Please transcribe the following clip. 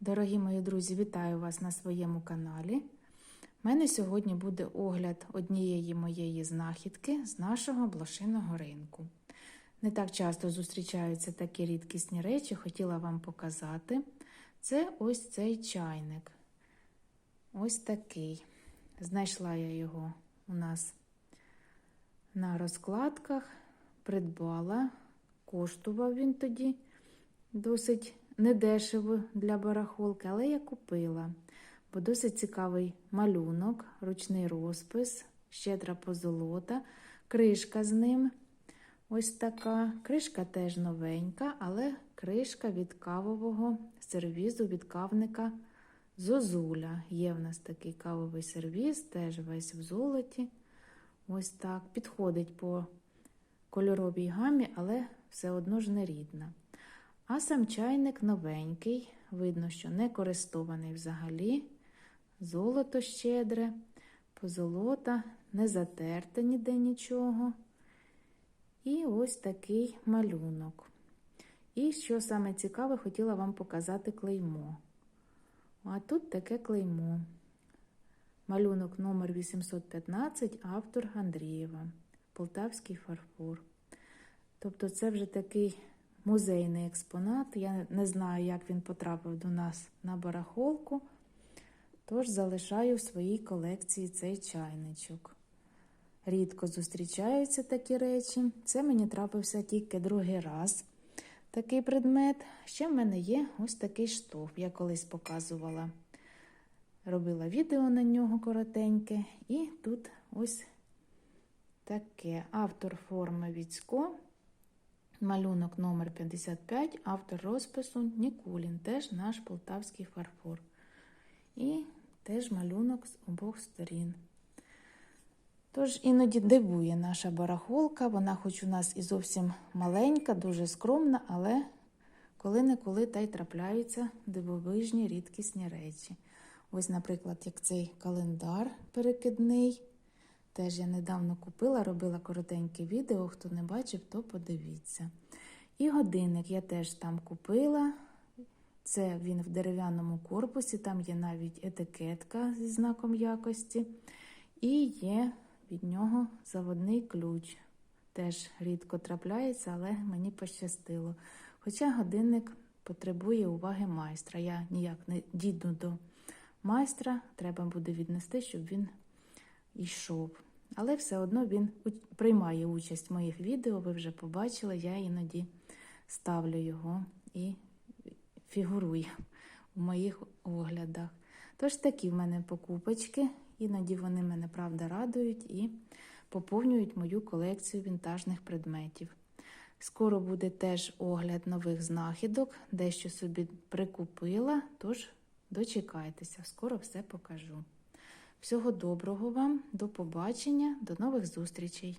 Дорогі мої друзі, вітаю вас на своєму каналі. У мене сьогодні буде огляд однієї моєї знахідки з нашого блошиного ринку. Не так часто зустрічаються такі рідкісні речі, хотіла вам показати. Це ось цей чайник. Ось такий. Знайшла я його у нас на розкладках, придбала, коштував він тоді досить недешево для барахолки, але я купила, бо досить цікавий малюнок, ручний розпис, щедра позолота, кришка з ним. Ось така. Кришка теж новенька, але кришка від кавового сервізу від кавника Зозуля. Є в нас такий кавовий сервіз, теж весь в золоті. Ось так. Підходить по кольоровій гамі, але все одно ж не рідна. А сам чайник новенький, видно, що не користований взагалі. Золото щедре, позолота, не затерте ніде нічого. І ось такий малюнок. І що саме цікаве, хотіла вам показати клеймо. А тут таке клеймо. Малюнок номер 815, автор Андрієва, Полтавський фарфор. Тобто, це вже такий музейний експонат. Я не знаю, як він потрапив до нас на барахолку, тож залишаю в своїй колекції цей чайничок. Рідко зустрічаються такі речі. Це мені трапився тільки другий раз такий предмет. Ще в мене є ось такий штоф. Я колись показувала, робила відео на нього коротеньке. І тут ось таке автор форми Віцько. Малюнок номер 55, автор розпису Нікулін, теж наш полтавський фарфор. І теж малюнок з обох сторін. Тож іноді дивує наша барахолка, вона хоч у нас і зовсім маленька, дуже скромна, але коли-неколи та й трапляються дивовижні рідкісні речі. Ось, наприклад, як цей календар перекидний. Теж я недавно купила, робила коротеньке відео. Хто не бачив, то подивіться. І годинник я теж там купила. Це він в дерев'яному корпусі, там є навіть етикетка зі знаком якості. І є від нього заводний ключ. Теж рідко трапляється, але мені пощастило. Хоча годинник потребує уваги майстра. Я ніяк не дійду до майстра, треба буде віднести, щоб він йшов. Але все одно він приймає участь в моїх відео, ви вже побачили, я іноді ставлю його і фігурує у моїх оглядах. Тож такі в мене покупочки, іноді вони мене правда радують і поповнюють мою колекцію вінтажних предметів. Скоро буде теж огляд нових знахідок, дещо собі прикупила, тож дочекайтеся, скоро все покажу. Всього доброго вам, до побачення, до нових зустрічей!